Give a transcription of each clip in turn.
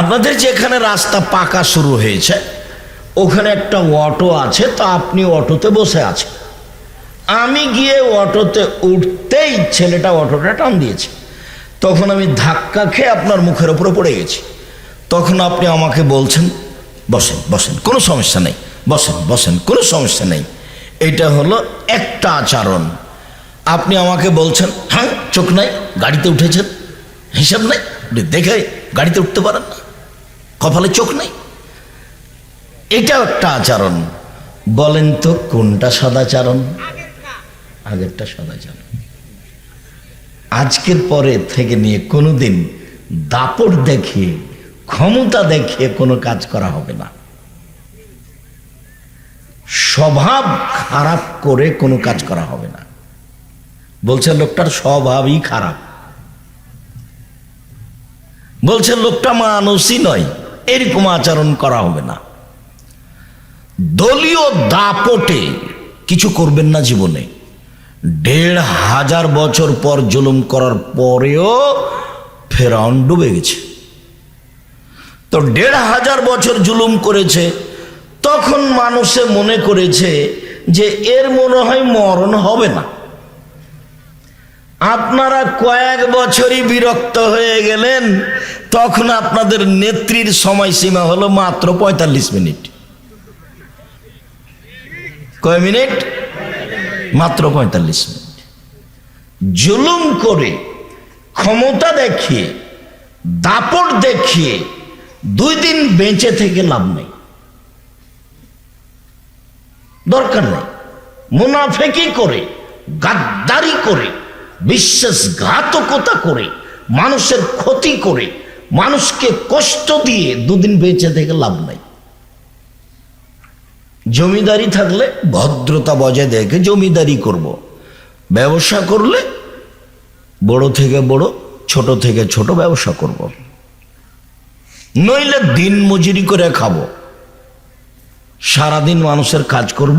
আপনাদের যেখানে রাস্তা পাকা শুরু হয়েছে, ওখানে একটা অটো আছে, তো আপনি অটোতে বসে আছেন। আমি গিয়ে অটোতে উঠতেই ছেলেটা অটোটা টান দিয়েছে। তখন আমি ধাক্কা খেয়ে আপনার মুখের ওপরে পড়ে গেছি। তখন আপনি আমাকে বলছেন, বসেন বসেন, কোনো সমস্যা নেই, বসেন বসেন, কোনো সমস্যা নেই। এটা হলো একটা আচরণ। আপনি আমাকে বলছেন হ্যাঁ চোখ নাই, গাড়িতে উঠেছেন, হিসাব নাই দেখে গাড়িতে উঠতে পারেন না, কপালে চোখ নেই। এটা একটা আচরণ। বলেন তো, কোনটা সদাচারণ আগেরটা সদাচারণ আজকের পরে থেকে নিয়ে কোনোদিন দাপট দেখিয়ে, ক্ষমতা দেখিয়ে কোনো কাজ করা হবে না। স্বভাব খারাপ করে কোনো কাজ করা হবে না। বলছে লোকটার স্বভাবই খারাপ। বলছে, লোকটা মানুষই নয়, এরকম আচরণ করা হবে না। দলীয় দাপটে কিছু করবেন না জীবনে। দেড় হাজার বছর পর জুলুম করার পরেও ফেরাউন ডুবে গেছে। তো দেড় হাজার বছর জুলুম করেছে, তখন মানুষে মনে করেছে যে এর মনে হয় মরণ হবে না। আপনারা কয়েক বছরই বিরক্ত হয়ে গেলেন, তখন আপনাদের নেত্রীর সময়সীমা হলো মাত্র পঁয়তাল্লিশ মিনিট। কয় মিনিট? মাত্র পঁয়তাল্লিশ মিনিট। জুলুম করে, ক্ষমতা দেখিয়ে, দাপট দেখিয়ে, দুই দিন বেঁচে থেকে লাভ নেই। দরকার নেই। মুনাফেকি করে, গাদ্দারি করে বিশ্বাসঘাতকতা করে, মানুষের ক্ষতি করে, মানুষকে কষ্ট দিয়ে দুদিন বেঁচে থেকে লাভ নাই জমিদারি থাকলে ভদ্রতা বজায় দেখে জমিদারি করব। ব্যবসা করলে বড় থেকে বড়, ছোট থেকে ছোট ব্যবসা করব। নইলে দিন মজুরি করে খাব সারাদিন মানুষের কাজ করব,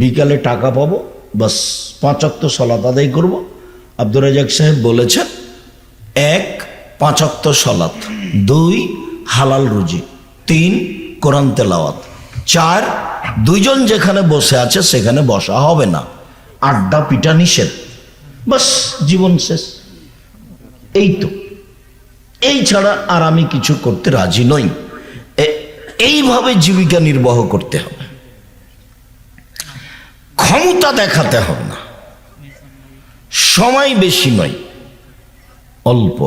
বিকালে টাকা পাবো, বাস পাঁচক্ত সলাত আদায় করব আব্দুর রাজাক সাহেব বলেছেন, এক পাঁচক্ত সলাত, দুই, হালাল রুজি, তিন, কোরআন তেলাওয়াত, চার, দুইজন যেখানে বসে আছে সেখানে বসা হবে না। আড্ডা পিটা নিষেধ। বাস, জীবন শেষ। এই তো। এই ছাড়া আর আমি কিছু করতে রাজি নই। এইভাবে জীবিকা নির্বাহ করতে হবে। ক্ষমতা দেখাতে হবে সময় বেশি নয়, অল্প।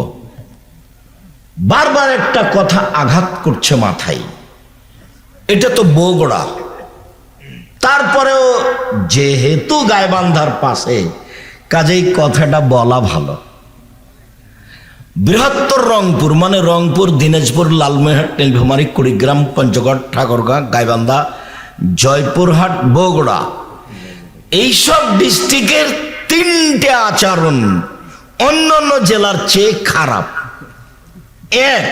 বারবার একটা কথা আঘাত করছে মাথায়। এটা তো বগড়া। তারপরেও যেহেতু গায়বান্ধার পাশে, কাজেই কথাটা বলা ভালো। বৃহত্তর রংপুর মানে রংপুর, দিনাজপুর লালমোহট নীলফামারী, কুড়িগ্রাম, পঞ্চগড়, ঠাকুরগাঁ, গাইবান্ধা, জয়পুরহাট, বগুড়া। এইসব ডিস্ট্রিক্টের তিনটে আচরণ অন্য অন্য জেলার চেয়ে খারাপ। এক,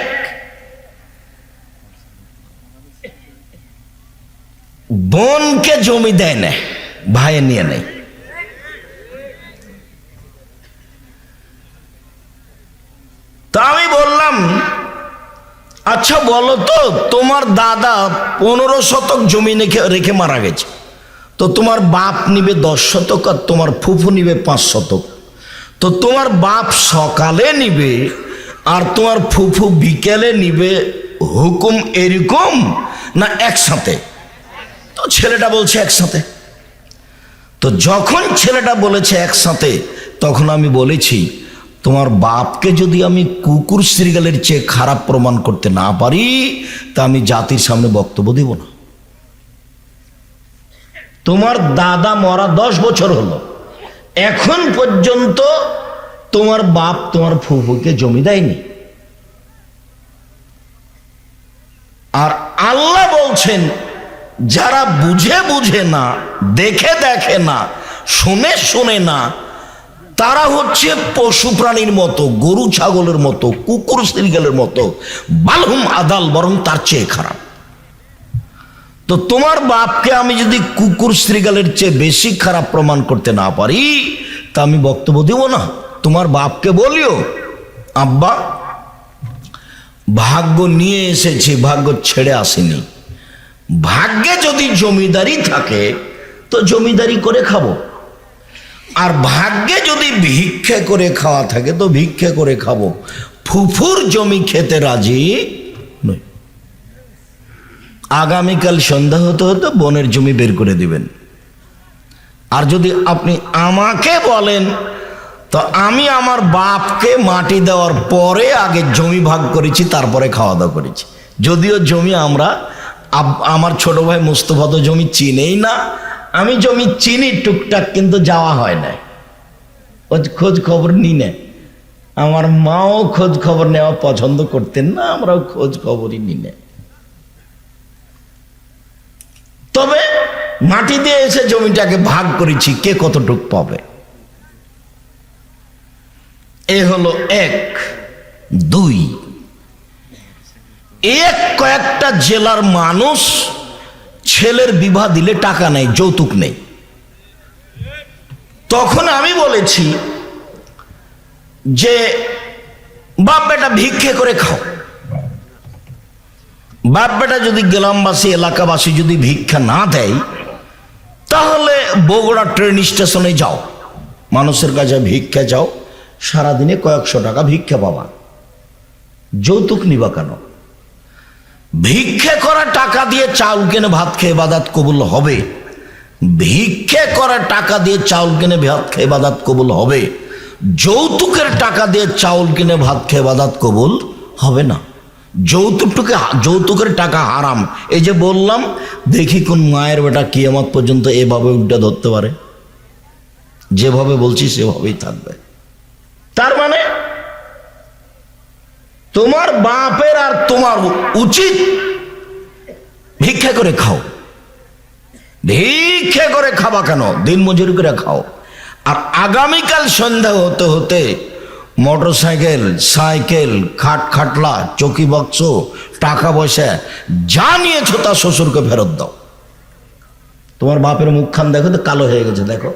বোনকে জমি দেয় না ভাইয়ে নিয়ে নেয়। তা আমি বললাম আচ্ছা বলো তো, তোমার দাদা পনেরো শতক জমি রেখে মারা গেছে। তো তোমার বাপ নিবে দশ শতক আর তোমার ফুফু নিবে পাঁচ শতক। তো তোমার বাপ সকালে নিবে আর তোমার ফুফু বিকেলে নিবে হুকুম এরকম না একসাথে? তো ছেলেটা বলছে একসাথে। তো যখন ছেলেটা বলেছে একসাথে, তখন আমি বলেছি, তোমার বাপকে যদি আমি কুকুর শ্রীগালের চেয়ে খারাপ প্রমাণ করতে না পারি, তা আমি জাতির সামনে বক্তব্য দেব না। তোমার দাদা মরা দশ বছর হলো। এখন পর্যন্ত তোমার বাপ তোমার ফুফুকে জমি দেয়নি। আর আল্লাহ বলছেন, যারা বুঝে বুঝে না, দেখে দেখে না, শুনে শুনে না, তারা হচ্ছে পশু প্রাণীর মতো, গরু ছাগলের মতো, কুকুর শ্রীগালের মতো, বালহুম আদাল, বরং তার চেয়ে খারাপ। তো তোমার বাপকে আমি যদি কুকুর শ্রীগালের চেয়ে বেশি খারাপ প্রমাণ করতে না পারি, তা আমি বক্তব্য দেব না। তোমার বাপকে বলিও, আব্বা, ভাগ্য নিয়ে এসেছি, ভাগ্য ছেড়ে আসেনি। ভাগ্যে যদি জমিদারি থাকে, তো জমিদারি করে খাব। আর ভাগ্যে যদি ভিক্ষে করে খাওয়া থাকে, তো ভিক্ষে করে খাব। ফুফুর জমি খেতে রাজি আগামীকাল সন্ধ্যা হতে হতে বনের জমি বের করে দিবেন। আর যদি আপনি আমাকে বলেন, তো আমি আমার বাপকে মাটি দেওয়ার পরে আগে জমি ভাগ করেছি, তারপরে খাওয়া দাওয়া করেছি। যদিও জমি আমরা আমার ছোট ভাই মুস্তফা তো জমি চিনেই না। আমি জমি চিনি টুকটাক, কিন্তু যাওয়া হয় না ও খোঁজ খবর নি না আমার মাও খোঁজ খবর নেওয়া পছন্দ করতেন না, আমরাও খোঁজ খবরই নি না তবে মাটি দিয়ে এসে জমিটাকে ভাগ করেছি, কে কতটুক পাবে? এ হলো এক। দুই, এক কয়েকটা জেলার মানুষ ছেলের বিবাহ দিলে টাকা নেই, যৌতুক নেই। তখন আমি বলেছি যে, বাপ বেটা ভিক্ষে করে খাও। বাপ বেটা যদি গ্রামবাসী, এলাকাবাসী যদি ভিক্ষা না দেয়, তাহলে বগুড়া ট্রেন স্টেশনে যাও। মানুষের কাছে ভিক্ষা যাও সারাদিনে কয়েকশো টাকা ভিক্ষা পাবা। যৌতুক নিবা কেন? ভিক্ষে করা টাকা দিয়ে চাউল কিনে ভাত খেয়ে বাদাত কবুল হবে? ভিক্ষে করা টাকা দিয়ে চাউল কিনে ভাত খেয়ে বাদাত কবুল হবে? যৌতুকের টাকা দিয়ে চাউল কিনে ভাত খেয়ে বাদাত কবুল হবে না। যৌতুকটুকে যৌতুকের টাকা হারাম। এই যে বললাম, দেখি কোন মায়ের বেটা কিয়ামত পর্যন্ত এভাবে উল্টা ধরতে পারে। যেভাবে বলছি, সেভাবেই থাকবে। তার মানে তোমার বাপের আর তোমার উচিত ভিক্ষা করে খাও। ভিক্ষা করে খাবা কেন? দিন মজুরি করে খাও। আর আগামীকাল সন্ধ্যা হতে হতে মোটর সাইকেল খাট খাটলা চকি বক্স, টাকা পয়সা, যা নিয়েছো তা শ্বশুরকে ফেরত দাও। তোমার বাপের মুখখান দেখো তো কালো হয়ে গেছে, দেখো।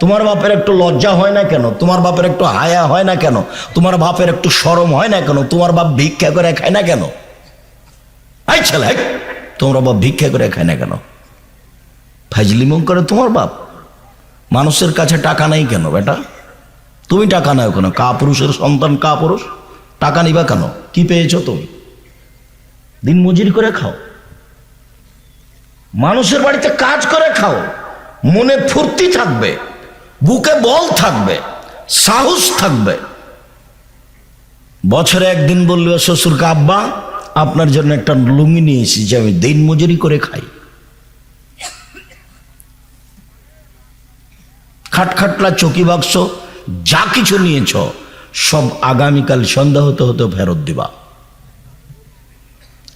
তোমার বাপের একটু লজ্জা হয় না কেন? তোমার বাপের একটু হায়া হয় না কেন? তোমার বাপের একটু সরম হয় না কেন? তোমার বাপ ভিক্ষা করে খায় না কেন? এই ছেলে তোমরা বাপ ভিক্ষা করে খায় না কেন? ফাইজলিমং করে তোমার বাপ? মানুষের কাছে টাকা নেই কেন, বেটা? তুমি টাকা নাও কেন? কা পুরুষের সন্তান কা পুরুষ টাকা নিবা কেন? কি পেয়েছ তুমি? দিন মজুরি করে খাও। মানুষের বাড়িতে কাজ করে খাও। মনে ফুর্তি থাকবে। বুকে বল থাকবে। সাহস থাকবে। বছরে একদিন বলবে, শ্বশুরকে, আব্বা, আপনার জন্য একটা লুঙ্গি নিয়ে এসেছি, আমি দিন মজুরি করে খাই। খাটখাটলা চকি বাক্স যা কিছু নিয়েছ, সব আগামীকাল সন্ধ্যা হতে হতে ফেরত দিবা।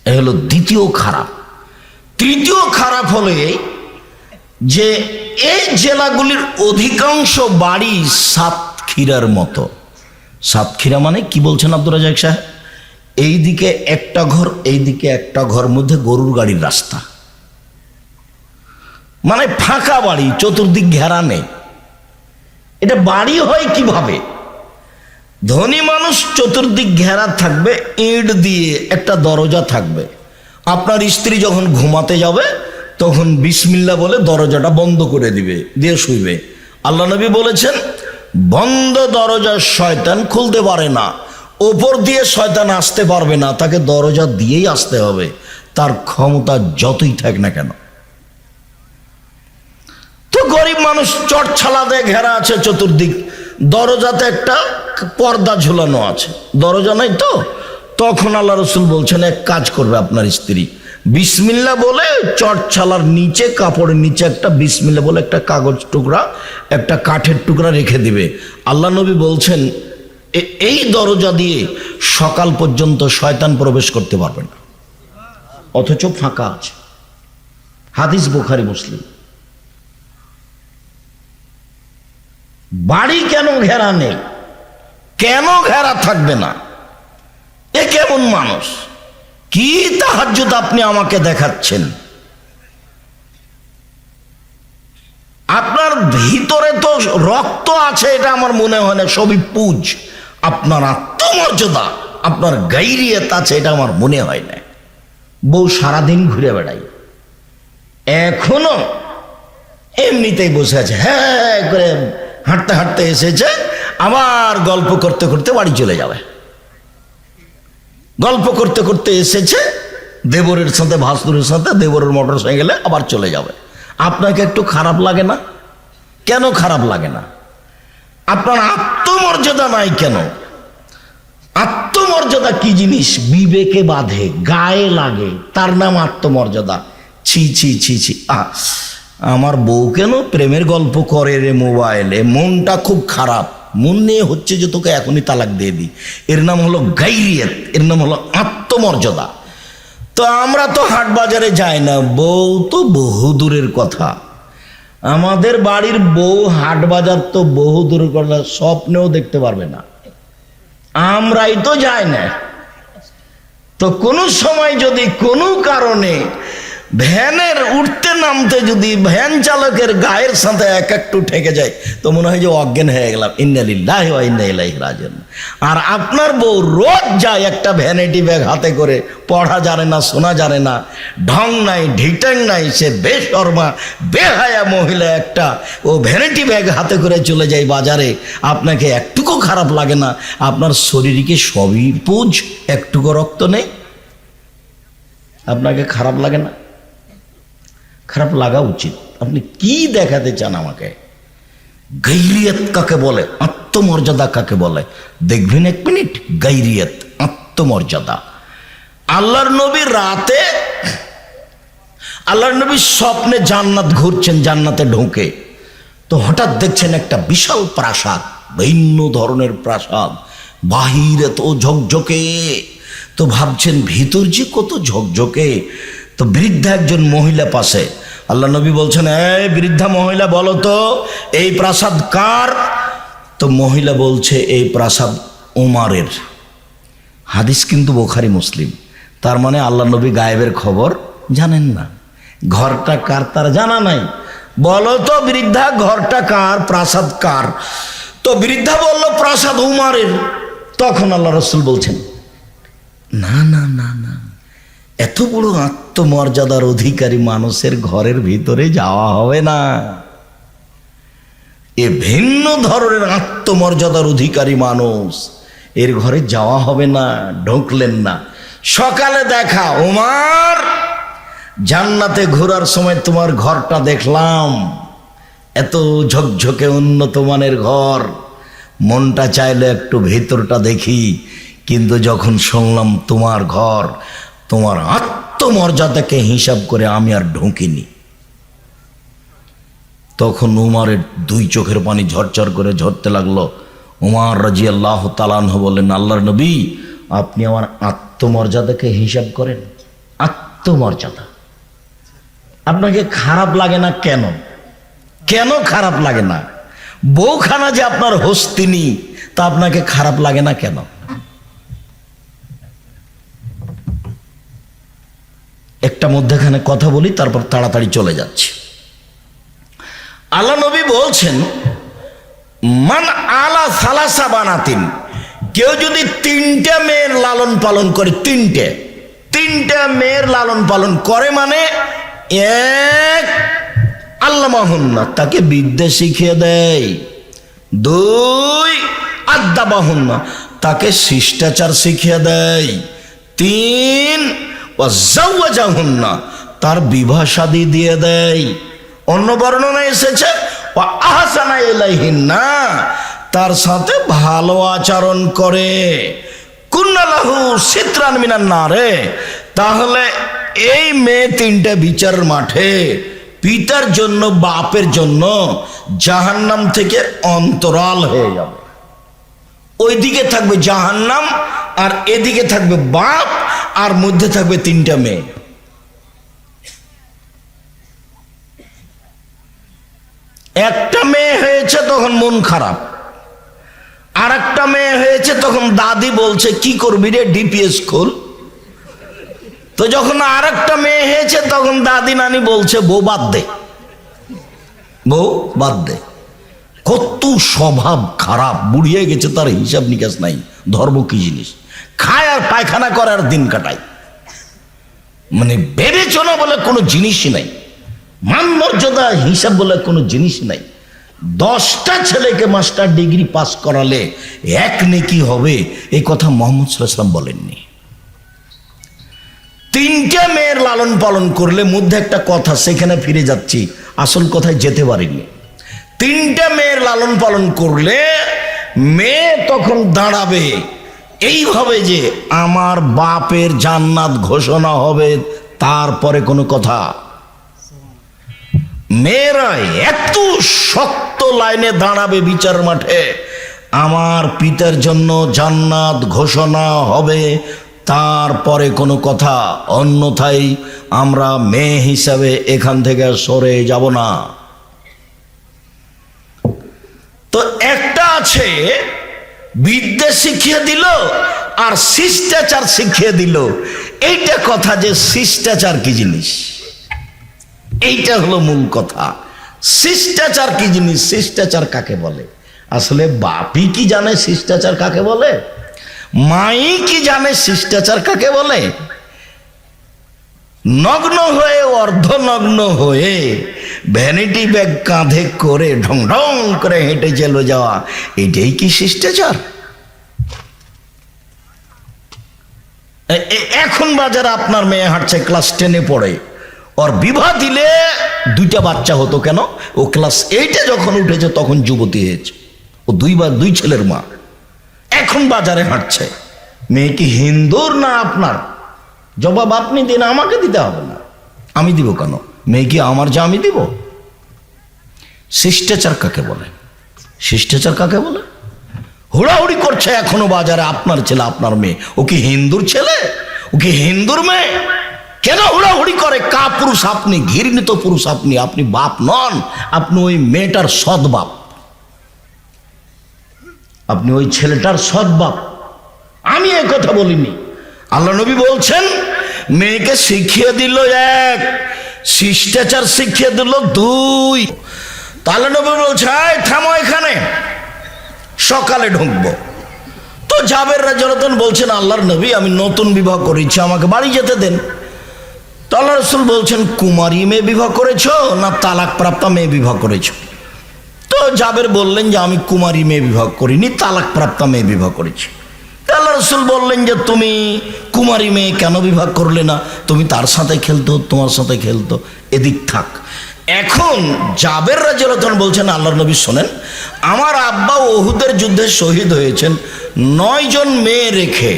এ হলো দ্বিতীয় খারাপ। তৃতীয় খারাপ হলে যে এই জেলাগুলির অধিকাংশ বাড়ি সাতক্ষীরার মতো। সাতক্ষীরা মানে কি বলছেন আব্দুল রাজাক সাহেব? এইদিকে একটা ঘর, এইদিকে একটা ঘর মধ্যে গরুর গাড়ির রাস্তা। মানে ফাঁকা বাড়ি, চতুর্দিক ঘেরা নেই। এটা বাড়ি হয় কীভাবে? ধনী মানুষ চতুর্দিক ঘেরা থাকবে, ইট দিয়ে একটা দরজা থাকবে। আপনার স্ত্রী যখন ঘুমাতে যাবে, তখন বিসমিল্লা বলে দরজাটা বন্ধ করে দিবে, দিয়ে শুইবে। আল্লাহ নবী বলেছেন, বন্ধ দরজা শয়তান খুলতে পারে না, ওপর দিয়ে শয়তান আসতে পারবে না, তাকে দরজা দিয়েই আসতে হবে। তার ক্ষমতা যতই থাক না কেন। তো গরিব মানুষ চট চটছালাতে ঘেরা আছে চতুর্দিক। দরজাতে একটা পর্দা ঝুলানো আছে। দরজা নাই তো? তখন আল্লাহ রসুল বলছেন, এক কাজ করবে আপনার স্ত্রী। বিসমিল্লা বলে চট ছালার নিচে, কাপড়ের নিচে একটা বিসমিল্লা বলে একটা কাগজ টুকরা, একটা কাঠের টুকরা রেখে দিবে। আল্লাহ নবী বলছেন, "এ- এই দরজা দিয়ে সকাল পর্যন্ত শয়তান প্রবেশ করতে পারবে না। অথচ ফাঁকা আছে। হাদিস বোখারি, মুসলিম। বাড়ি কেন ঘেরা নেই? কেন ঘেরা থাকবে না? এ কেমন মানুষ? কি তাহাজ্জুদ আপনি আমাকে দেখাচ্ছেন? আপনার ভিতরে তো রক্ত আছে, এটা আমার মনে হয় না, সবই পুজ। আপনার আত্মমর্যাদা, আপনার গাইরিয়াত আছে, এটা আমার মনে হয় না। বউ সারাদিন ঘুরে বেড়াই এখনও এমনিতেই বসে আছে হ্যাঁ করে হাঁটতে হাঁটতে এসেছে আবার গল্প করতে করতে বাড়ি চলে যাবে। গল্প করতে করতে এসেছে দেবরের সাথে ভাসুরের সাথে দেবরের মোটর সাইকেলে আবার চলে যাবে। আপনাকে একটু খারাপ লাগে না? কেন খারাপ লাগে না? আপনার আত্মমর্যাদা নাই কেন? আত্মমর্যাদা কি জিনিস? বিবেকে বাঁধে গায়ে লাগে তার নাম আত্মমর্যাদা। ছি ছি ছি ছি আহ, আমার বউ কেন প্রেমের গল্প করে রে মোবাইলে? মনটা খুব খারাপ। মন নিয়ে হচ্ছে যে তোকে এখনই তালাক দিয়ে দিই। এর নাম হলো গাইরিয়ত। এর নাম হলো আত্মমর্যাদা। তো আমরা তো হাট বাজারে যাই না। বউ তো বহু দূরের কথা। আমাদের বাড়ির বউ হাট বাজার তো বহু দূরের কথা স্বপ্নেও দেখতে পারবে না। আমরাই তো যাই না। তো কোনো সময় যদি কোনো কারণে ভ্যানের উঠতে নামতে যদি ভ্যান চালকের গায়ের সাথে এক একটু ঠেকে যায়, তো মনে হয় যে অজ্ঞান হয়ে গেলাম। রাজন আর আপনার বউ রোজ যায় একটা ভ্যানিটি ব্যাগ হাতে করে, পড়া জানে না, শোনা জানে না, ঢং নাই, ঢিটাং নাই, সে বেশর্মা, বেহায়া মহিলা একটা, ও ভ্যানিটি ব্যাগ হাতে করে চলে যায় বাজারে। আপনাকে একটুকু খারাপ লাগে না, আপনার শরীরকে সবই পুজ, একটুকু রক্ত নেই? আপনাকে খারাপ লাগে না? খারাপ লাগা উচিত। আপনি কি দেখাতে চান আমাকে? গৈরিয়ত কাকে বলে? আত্মমর্যাদা কাকে বলে? দেখবেন এক মিনিট গৈরিয়ত আত্মমর্যাদা। আল্লাহর নবী রাতে, আল্লাহর নবী স্বপ্নে জান্নাত ঘুরছেন, জান্নাতে ঢোকে। তো হঠাৎ দেখছেন একটা বিশাল প্রাসাদ, ভিন্ন ধরনের প্রাসাদ, বাহিরে তো ঝকঝকে। তো ভাবছেন, ভিতর যে কত ঝকঝকে তো বৃদ্ধা একজন মহিলা পাশে। আল্লাহ নবী বলছেন, এই বৃদ্ধা মহিলা, বলো তো, এই প্রাসাদ কার? তো মহিলা বলছে, এই প্রাসাদ উমারের। হাদিস কিন্তু বোখারি মুসলিম। তার মানে আল্লাহ নবী গায়েবের খবর জানেন না। ঘরটা কার তার জানা নাই। বলো তো, বৃদ্ধা, ঘরটা কার, প্রাসাদ কার? তো বৃদ্ধা বলল, প্রাসাদ উমারের। তখন আল্লাহ রসুল বলছেন, না না না না। এত বড় আত্মমর্যাদার অধিকারী মানুষের ঘরের ভিতরে যাওয়া হবে না। এ ভিন্ন ধরনের আত্মমর্যাদার অধিকারী মানুষ এর ঘরে যাওয়া হবে না, ঢুকলেন না। সকালে দেখা উমার জান্নাতে ঘোরার সময় তোমার ঘরটা দেখলাম। এত ঝকঝকে উন্নত মানের ঘর। মনটা চাইলে একটু ভেতরটা দেখি। কিন্তু যখন শুনলাম তোমার ঘর তোমার আত্মমর্যাদাকে হিসাব করে আমি আর ঢুকিনি। তখন উমারের দুই চোখের পানি ঝরঝর করে ঝরতে লাগল। উমার রাজি আল্লাহ তালানহ বললেন, আল্লাহর নবী, আপনি আমার আত্মমর্যাদাকে হিসাব করেন? আত্মমর্যাদা। আপনাকে খারাপ লাগে না কেন? কেন খারাপ লাগে না? বউখানা যে আপনার হস্তিনী, তা আপনাকে খারাপ লাগে না কেন? একটা মধ্যেখানে কথা বলি, তারপর তাড়াতাড়ি চলে যাচ্ছে। আল্লাহ নবী বলছেন, মান আলা সালাসা বানাতিন। কেউ যদি তিনটা মেয়ের লালন পালন করে, তিনটে, তিনটা মেয়ের লালন পালন করে মানে এক আল্লাহ মাহুন্না তাকে বিদ্যা শিখিয়ে দেয়। দুই আড্ডা বাহুন্না তাকে শিষ্টাচার শিখিয়ে দেয়। তিন তার বিবাহ শাদী দিয়ে দেয়। অন্য বর্ণনা এসেছে আহসানা না তার সাথে ভালো আচরণ করে। কুন্নালাহু সিত্রান মিনান না রে তাহলে এই মেয়ে তিনটা বিচার মাঠে, পিতার জন্য, বাপের জন্য জাহান্নাম থেকে অন্তরাল হয়ে যাবে। ওইদিকে থাকবে জাহান্নাম আর এদিকে থাকবে বাপ আর মধ্যে থাকবে তিনটা মেয়ে। একটা মেয়ে হয়েছে তখন মন খারাপ আর একটা মেয়ে হয়েছে তখন দাদি বলছে, কি করবি রে ডিপিএস খোল তো যখন আর একটা মেয়ে হয়েছে তখন দাদি নানি বলছে, বউ বাদ দে। বউ বাদ দে। কত স্বভাব খারাপ, বুড়িয়ে গেছে, তার হিসাব নিকাশ নাই, ধর্ম কি জিনিস? খায় আর পায়খানা করে আর দিন কাটায়। মানে বিবেচনা বলে কোনো জিনিসই নাই। মান মর্যাদা হিসাব বলে কোনো জিনিস নাই। দশটা ছেলেকে মাস্টার ডিগ্রি পাস করালে এক নেকি হবে, এই কথা মোহাম্মদ সাল্লাম বলেননি। তিনটে মেয়ের লালন পালন করলে মধ্যে একটা কথা, সেখানে ফিরে যাচ্ছি, আসল কথায় যেতে পারিনি। তিনটে মেয়ের লালন পালন করলে মেয়ে তখন দাঁড়াবে এইভাবে যে আমার বাপের জান্নাত ঘোষণা হবে তারপরে কোনো কথা। মেয়েরা এত শক্ত লাইনে দাঁড়াবে বিচার মাঠে। আমার পিতার জন্য জান্নাত ঘোষণা হবে তারপরে কোনো কথা। অন্যথায় আমরা মেয়ে হিসাবে এখান থেকে সরে যাব না। তো একটা আছে বিদ্যে শিখিয়ে দিল আর শিষ্টাচার শিখিয়ে দিল। এইটা কথা যে শিষ্টাচার কি জিনিস? এইটা হলো মূল কথা। শিষ্টাচার কি জিনিস? শিষ্টাচার কাকে বলে? আসলে বাপি কি জানে শিষ্টাচার কাকে বলে? মাই কি জানে শিষ্টাচার কাকে বলে? নগ্ন হয়ে অর্ধনগ্ন হয়ে ভ্যানিটি ব্যাগ কাঁধে করে ঢং ঢং করে হেঁটে চলে যাওয়া, এটাই কি শিষ্টাচার? এখন বাজারে আপনার মেয়ে হাঁটছে ক্লাস টেনে পড়ে। ওর বিবাহ দিলে দুইটা বাচ্চা হতো কেন? ও ক্লাস এইটে যখন উঠেছে তখন যুবতী হয়েছে। ও দুইবার দুই ছেলের মা। এখন বাজারে হাঁটছে। মেয়ে কি হিন্দুর না আপনার? জবাব আপনি দিন, আমাকে দিতে হবে না। আমি দিব কেন? মেয়ে কি আমার যা আমি দিব? শিষ্টাচার কাকে বলে? শিষ্টাচার কাকে বলে? হুড়াহুড়ি করছে এখনও বাজারে আপনার ছেলে, আপনার মেয়ে। ও কি হিন্দুর ছেলে? ও কি হিন্দুর মেয়ে? কেন হুড়াহুড়ি করে? কা পুরুষ আপনি? ঘৃণিত পুরুষ আপনি? আপনি বাপ নন। আপনি ওই মেয়েটার সৎ বাপ। আপনি ওই ছেলেটার সৎ বাপ। আমি এ কথা বলিনি। আল্লাহ নবী বলছেন, মেয়েকে শিখিয়ে দিল এক। শিষ্টাচার শিখিয়ে দিল দুই। তাহলে নবী বলছে "এই, থামো এখানে। সকালে ঢুকবো। তো জাবের রাজরতন বলছেন আল্লাহর নবী আমি নতুন বিবাহ করেছি আমাকে বাড়ি যেতে দেন। তো রসুল বলছেন কুমারী মেয়ে বিবাহ করেছ না তালাক প্রাপ্ত মেয়ে বিবাহ করেছ? তো জাবের বললেন যে আমি কুমারী মেয়ে বিবাহ করিনি তালাক প্রাপ্ত মেয়ে বিবাহ করেছি। রসুল বললেন যে, তুমি কুমারী মেয়ে কেন বিভাগ করলে না? তুমি তার সাথে খেলতো, তোমার সাথে খেলতো। এদিক থাক। এখন জাবের রাজরতন বলছেন আল্লাহ নবী শোনেন, আমার আব্বা ওহুদের যুদ্ধে শহীদ হয়েছেন। নয় জন মেয়ে রেখে,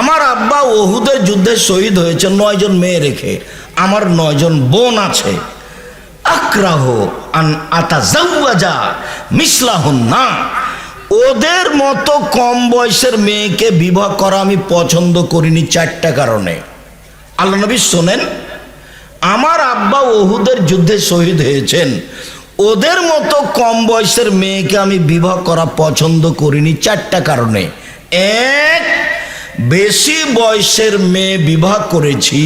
আমার আব্বা ওহুদের যুদ্ধে শহীদ হয়েছে নয় জন মেয়ে রেখে, আমার নয় জন বোন আছে। আক্রাহ আন আতা মিসলাহুন না। ওদের মতো কম বয়সের মেয়েকে বিবাহ করা আমি পছন্দ করিনি চারটা কারণে। আল্লাহ নবী শোনেন, আমার আব্বা ওহুদের যুদ্ধে শহীদ হয়েছেন। ওদের মতো কম বয়সের মেয়েকে আমি বিবাহ করা পছন্দ করিনি চারটা কারণে। এক, বেশি বয়সের মেয়ে বিবাহ করেছি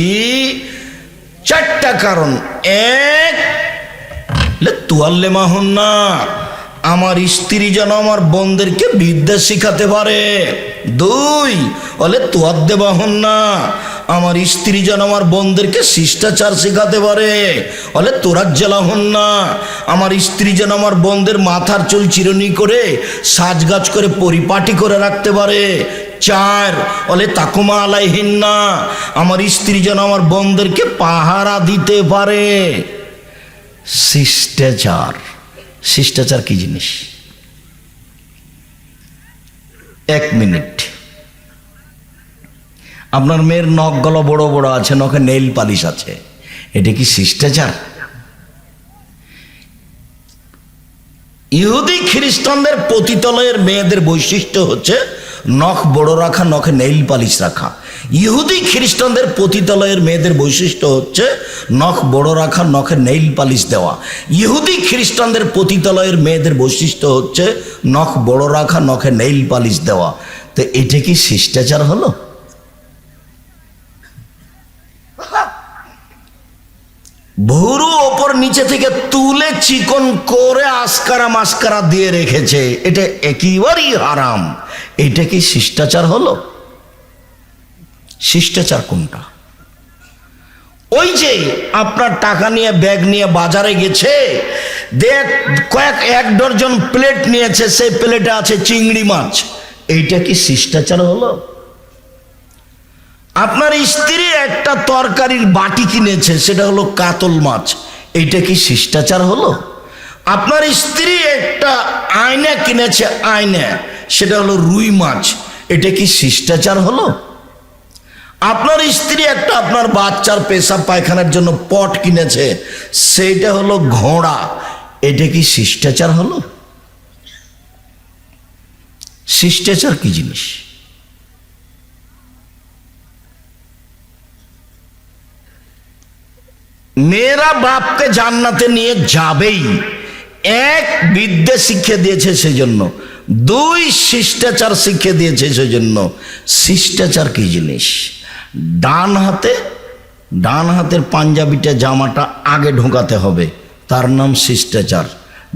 চারটা কারণ। এক তুয়াল্লে মাহুন না আমার স্ত্রী যেন আমার বোনদেরকে বিদ্যা শিখাতে পারে। দুই, বলে তুয়াদ্দে বাহন না। আমার স্ত্রী যেন আমার বোনদেরকে শিষ্টাচার শেখাতে পারে। বলে তোরার জেলা হন না। আমার স্ত্রী যেন আমার বোনদের মাথার চুল চিরনি করে, সাজগাজ করে পরিপাটি করে রাখতে পারে। চার, বলে তাকুমা আলাইহিন না। আমার স্ত্রী যেন আমার বোনদেরকে পাহারা দিতে পারে। শিষ্টাচার। শিষ্টাচার কি জিনিস? এক মিনিট। আপনার মেয়ের নখ গলা বড় বড় আছে, নখে নেইল পালিশ আছে। এটা কি শিষ্টাচার? ইহুদি খ্রিস্টানদের পতিতলয়ের মেয়েদের বৈশিষ্ট্য হচ্ছে নখ বড় রাখা, নখে নেইল পালিশ রাখা। ইহুদি খ্রিস্টানদের পতিতলয়ের মেয়েদের বৈশিষ্ট্য হচ্ছে নখ বড় রাখা, নখে নেইল পালিশ দেওয়া। ইহুদি খ্রিস্টানদের পতিতলয়ের মেয়েদের বৈশিষ্ট্য হচ্ছে নখ বড় রাখা, নখে নেইল পালিশ দেওয়া। তো এটা কি শিষ্টাচার হলো? ভুরু ওপর নিচে থেকে তুলে চিকন করে আসকারা মাস্কারা দিয়ে রেখেছে। এটা একেবারেই হারাম। এটা কি শিষ্টাচার হলো? শিষ্টাচার কোনটা? ওই যে আপনার টাকা নিয়ে, ব্যাগ নিয়ে বাজারে গেছে দেখ কয়েক, এক ডজন প্লেট নিয়েছে, সেই প্লেটে আছে চিংড়ি মাছ। এইটা কি শিষ্টাচার হলো? আপনার স্ত্রী একটা তরকারির বাটি কিনেছে, সেটা হলো কাতল মাছ। এইটা কি শিষ্টাচার হলো? আপনার স্ত্রী একটা আয়না কিনেছে, আয়না। সেটা হলো রুই মাছ। এটা কি শিষ্টাচার হলো? আপনার স্ত্রী একটা আপনার বাচ্চার পেশাব পায়খানার জন্য পট কিনেছে, সেইটা হলো ঘোড়া। এটা কি শিষ্টাচার হলো? শিষ্টাচার কি জিনিস? মেয়েরা বাপকে জান্নাতে নিয়ে যাবেই। এক বিদ্যে শিক্ষা দিয়েছে সেজন্য। দুই শিষ্টাচার শিক্ষা দিয়েছে সেই জন্য শিষ্টাচার কি জিনিস? ডান হাতে, ডান হাতের পাঞ্জাবিটা জামাটা আগে ঢোকাতে হবে, তার নাম শিষ্টাচার।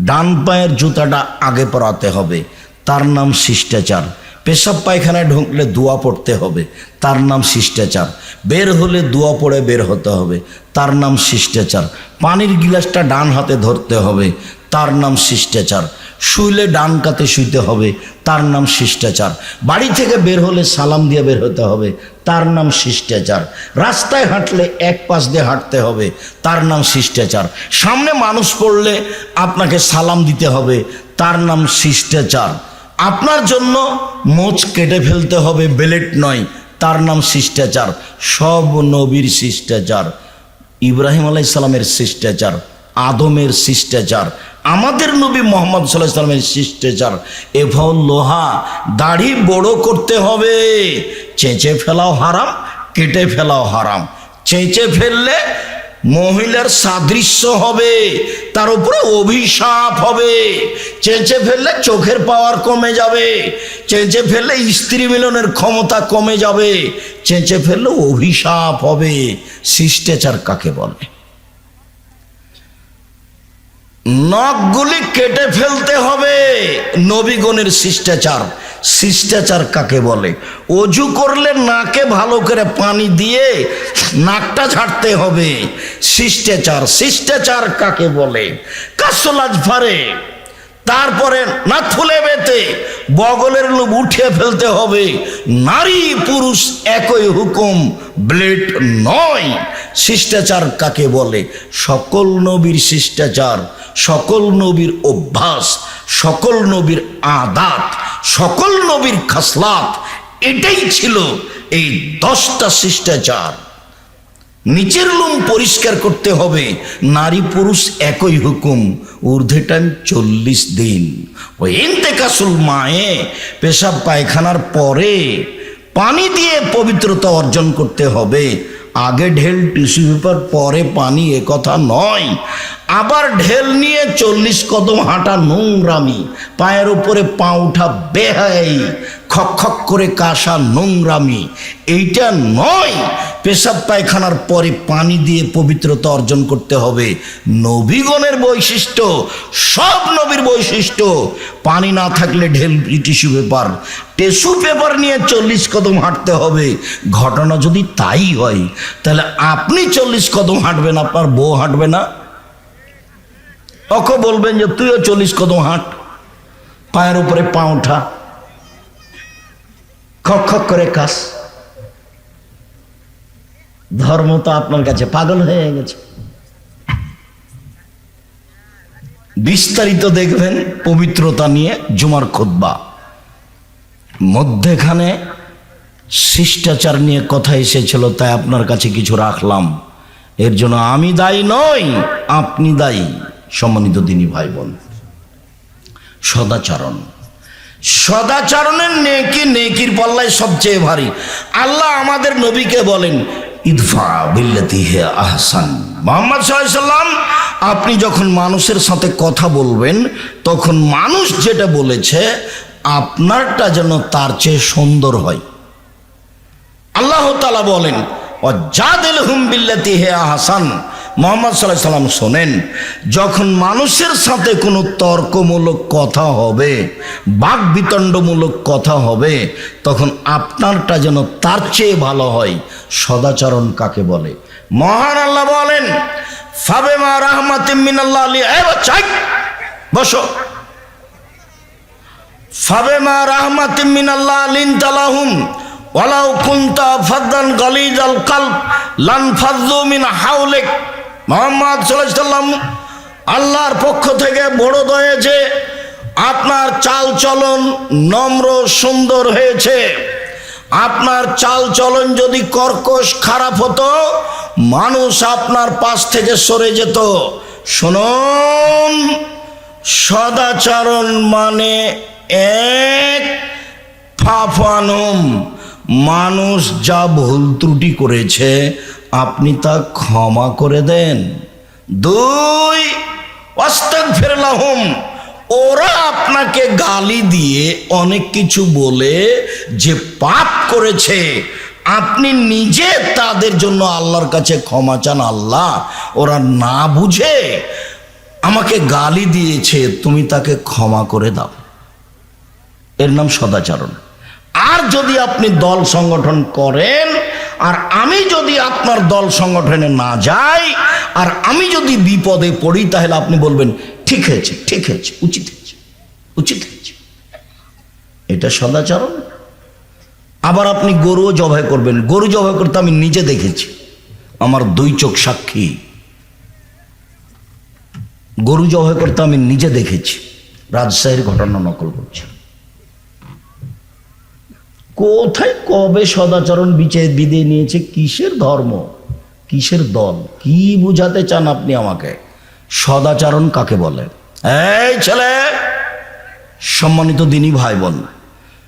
ডান পায়ের জুতাটা আগে পরাতে হবে, তার নাম শিষ্টাচার। পেশাব পায়খানায় ঢুকলে দোয়া পড়তে হবে, তার নাম শিষ্টাচার। বের হলে দোয়া পড়ে বের হতে হবে, তার নাম শিষ্টাচার। পানির গিলাসটা ডান হাতে ধরতে হবে, তার নাম শিষ্টাচার। শুইলে ডান কাতে শুইতে হবে, তার নাম শিষ্টাচার। বাড়ি থেকে বের হলে সালাম দিয়ে বের হতে হবে, তার নাম শিষ্টাচার। রাস্তায় হাঁটলে এক পাশ দিয়ে হাঁটতে হবে, তার নাম শিষ্টাচার। সামনে মানুষ পড়লে আপনাকে সালাম দিতে হবে, তার নাম শিষ্টাচার। আপনার জন্য মোচ কেটে ফেলতে হবে বেলেট নয়, তার নাম শিষ্টাচার। সব নবীর শিষ্টাচার, ইব্রাহিম আলাই সালামের শিষ্টাচার, আদমের শিষ্টাচার আমাদের নবী মোহাম্মদ সাল্লাহ সাল্লামের শিষ্টাচার এফল লোহা, দাড়ি বড় করতে হবে। চেঁচে ফেলাও হারাম, কেটে ফেলাও হারাম। চেঁচে ফেললে মহিলার সাদৃশ্য হবে, তার উপরে অভিশাপ হবে। চেঁচে ফেললে চোখের পাওয়ার কমে যাবে, চেঁচে ফেললে স্ত্রী মিলনের ক্ষমতা কমে যাবে, চেঁচে ফেললে অভিশাপ হবে। শিষ্টাচার কাকে বলে? নখগুলি কেটে ফেলতে হবে। নবীগণের শিষ্টাচার। শিষ্টাচার কাকে বলে? অজু করলে নাকে ভালো করে পানি দিয়ে নাকটা ঝাড়তে হবে। শিষ্টাচার শিষ্টাচার কাকে বলে? কাসলাজ ফারে। তারপরে না ফুলে বেতে বগলের লোভ উঠিয়ে ফেলতে হবে। নারী পুরুষ একই হুকুম, ব্লেড নয়। শিষ্টাচার কাকে বলে? সকল নবীর শিষ্টাচার, সকল নবীর অভ্যাস, সকল নবীর আদাত, সকল নবীর খাসলাত, এটাই ছিল এই দশটা শিষ্টাচার। নিচের লোম পরিষ্কার করতে হবে। নারী পুরুষ একই হুকুম ঊর্ধ্বে টাইম চল্লিশ দিন। ওই এন্তেকাসুল মায়ে, পেশাব পায়খানার পরে পানি দিয়ে পবিত্রতা অর্জন করতে হবে। আগে ঢেল টিস্যু পেপার, পরে পানি এ কথা নয়। আবার ঢেল নিয়ে চল্লিশ কদম হাঁটা নোংরামি, পায়ের উপরে পা উঠা বেহাই খক খক করে কাশা নোংরামি, এইটা নয়। পেশাব পায়খানার পরে পানি দিয়ে পবিত্রতা অর্জন করতে হবে। নবীগণের বৈশিষ্ট্য, সব নবীর বৈশিষ্ট্য, পানি না থাকলে ঢেল টিস্যু পেপার টিস্যু পেপার নিয়ে চল্লিশ কদম হাঁটতে হবে। ঘটনা যদি তাই হয়, তাহলে আপনি চল্লিশ কদম হাঁটবেন, আপনার বউ হাঁটবে না। ওকে বলবেন যে, তুইও চল্লিশ কদম হাঁট, পায়ের উপরে পা ওঠা, খক খক করে কাস ধর্ম তো আপনার কাছে পাগল হয়ে গেছে। বিস্তারিত দেখবেন পবিত্রতা নিয়ে জুমার খোদ্া মধ্যেখানে শিষ্টাচার নিয়ে কথা এসেছিল, তাই আপনার কাছে কিছু রাখলাম। এর জন্য আমি দায়ী নই, আপনি দায়ী, সম্মানিত দিনী ভাই বোন সদাচরণ। সদাচরণের নেকি নেকির পাল্লায় সবচেয়ে ভারী। আল্লাহ আমাদের নবীকে বলেন ইদফা বিল্লাতি হে আহসান। মোহাম্মদ সাল্লাম, আপনি যখন মানুষের সাথে কথা বলবেন, তখন মানুষ যেটা বলেছে, আপনারটা যেন তার চেয়ে সুন্দর হয়। আল্লাহ তালা বলেন জাদেল হুম বিল্লাতি হে আহসান। মোহাম্মদ সাল্লাহ শোনেন, যখন মানুষের সাথে কোনো তর্কমূলক কথা হবে বাক বিতণ্ডমূলক কথা হবে, তখন আপনারটা যেন তার চেয়ে ভালো হয়, সদাচরণ কাকে বলে? মহান আল্লাহ বলেন, ফাবেমা রাহমাতিম মিনাল্লাহ আলী বাচ্চাই বসো। ফাবেমা রাহমাতিম মিনাল্লাহ আলিন তালাহুম ওয়ালাউ কুনতা ফাদ্দান গালিজাল কালব, লান ফাদ্দু মিন হাওলিক। মোহাম্মদ সাল্লাম আল্লাহর পক্ষ থেকে বড় হয়েছে আপনার চাল চলন নম্র সুন্দর হয়েছে। আপনার চাল চলন যদি কর্কশ খারাপ হতো, মানুষ আপনার পাশ থেকে সরে যেত। শুনুন, সদাচরণ মানে এক ফাফানুম। মানুষ যা ভুল ত্রুটি করেছে আপনি তা ক্ষমা করে দেন। দুই অস্তাক ফেরলাহুম ওরা আপনাকে গালি দিয়ে অনেক কিছু বলে যে পাপ করেছে। আপনি নিজে তাদের জন্য আল্লাহর কাছে ক্ষমা চান, আল্লাহ, ওরা না বুঝে আমাকে গালি দিয়েছে, তুমি তাকে ক্ষমা করে দাও। এর নাম সদাচরণ। আর যদি আপনি দল সংগঠন করেন আর আমি যদি আপনার দল সংগঠনে না যাই, আর আমি যদি বিপদে পড়ি, তাহলে আপনি বলবেন, ঠিক হয়েছে ঠিক হয়েছে, উচিত হয়েছে উচিত হয়েছে। এটা সদাচরণ। আবার আপনি গরুও জবাই করবেন। গরু জবাই করতে আমি নিজে দেখেছি। আমার দুই চোখ সাক্ষী। গরু জবাই করতে আমি নিজে দেখেছি। রাজশাহীর ঘটনা নকল করছি। কোথায় কবে সদাচরণ বিচে বিদে নিয়েছে? কিসের ধর্ম? কিসের দল? কি বুঝাতে চান আপনি আমাকে? সদাচরণ কাকে বলে? এই ছেলে! সম্মানিত দিনই ভাই বোন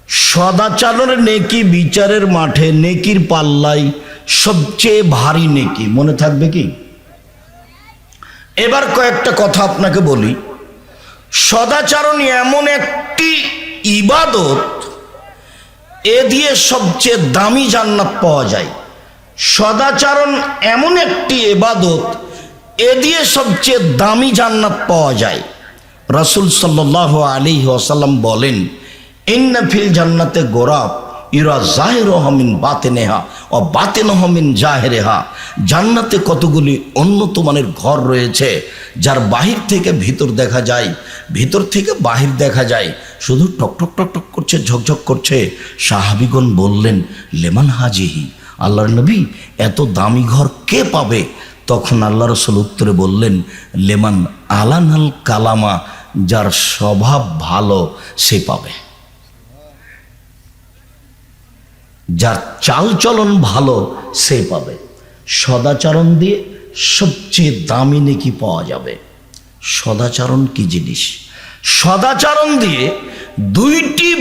সদাচরণের নেকি বিচারের মাঠে, নেকির পাল্লাই, সবচেয়ে ভারী নেকি, মনে থাকবে কি? এবার কয়েকটা কথা আপনাকে বলি। সদাচরণ এমন একটি ইবাদত এ দিয়ে সবচেয়ে দামি জান্নাত পাওয়া যায়। সদাচারণ এমন একটি এবাদত এ দিয়ে সবচেয়ে দামি জান্নাত পাওয়া যায়। রাসুল সাল্লাহ আলী ওসাল্লাম বলেন, ইন্না ফিল জান্নাতে গোরাব। ইরা জাহের হমিন বাতে নেহা ও বাতে নহমিন জাহেরেহা। জান্নাতে কতগুলি উন্নত মানের ঘর রয়েছে, যার বাহির থেকে ভিতর দেখা যায়, ভিতর থেকে বাহির দেখা যায়। শুধু টক টক টক টক করছে, ঝকঝক করছে। সাহাবিগণ বললেন, লেমান হাজিহি, আল্লাহর নবী, এত দামি ঘর কে পাবে? তখন আল্লাহ রসুল উত্তরে বললেন, লেমান আলানাল কালামা, যার স্বভাব ভালো, সে পাবে। যার চালচলন ভালো, সে পাবে। সদাচরণ দিয়ে সবচেয়ে দামি নেকি পাওয়া যাবে। সদাচরণ কি জিনিস? সদাচরণ দিয়ে দুইটি